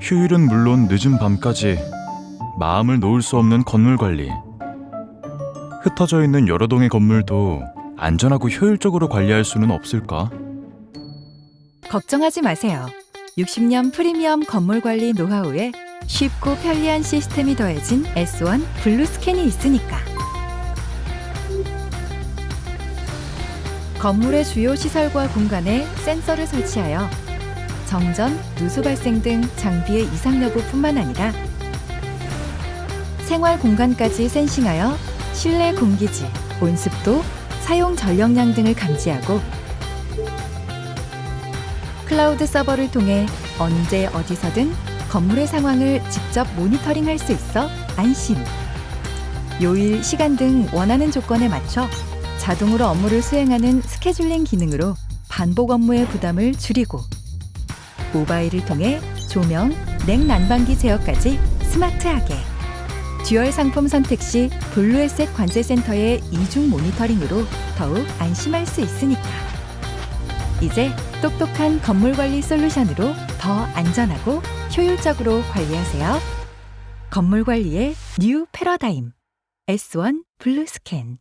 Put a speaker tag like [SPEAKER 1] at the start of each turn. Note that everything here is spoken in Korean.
[SPEAKER 1] 휴일은 물론 늦은 밤까지 마음을 놓을 수 없는 건물 관리. 흩어져 있는 여러 동의 건물도 안전하고 효율적으로 관리할 수는 없을까?
[SPEAKER 2] 걱정하지 마세요. 60년 프리미엄 건물 관리 노하우에 쉽고 편리한 시스템이 더해진 S1 블루 스캔이 있으니까. 건물의 주요 시설과 공간에 센서를 설치하여 정전, 누수 발생 등 장비의 이상 여부뿐만 아니라 생활 공간까지 센싱하여 실내 공기질, 온습도, 사용 전력량 등을 감지하고 클라우드 서버를 통해 언제 어디서든 건물의 상황을 직접 모니터링할 수 있어 안심. 요일, 시간 등 원하는 조건에 맞춰 자동으로 업무를 수행하는 스케줄링 기능으로 반복 업무의 부담을 줄이고 모바일을 통해 조명, 냉난방기 제어까지 스마트하게 듀얼 상품 선택 시 블루에셋 관제센터의 이중 모니터링으로 더욱 안심할 수 있으니까. 이제 똑똑한 건물 관리 솔루션으로 더 안전하고 효율적으로 관리하세요. 건물 관리의 뉴 패러다임 S1 블루 스캔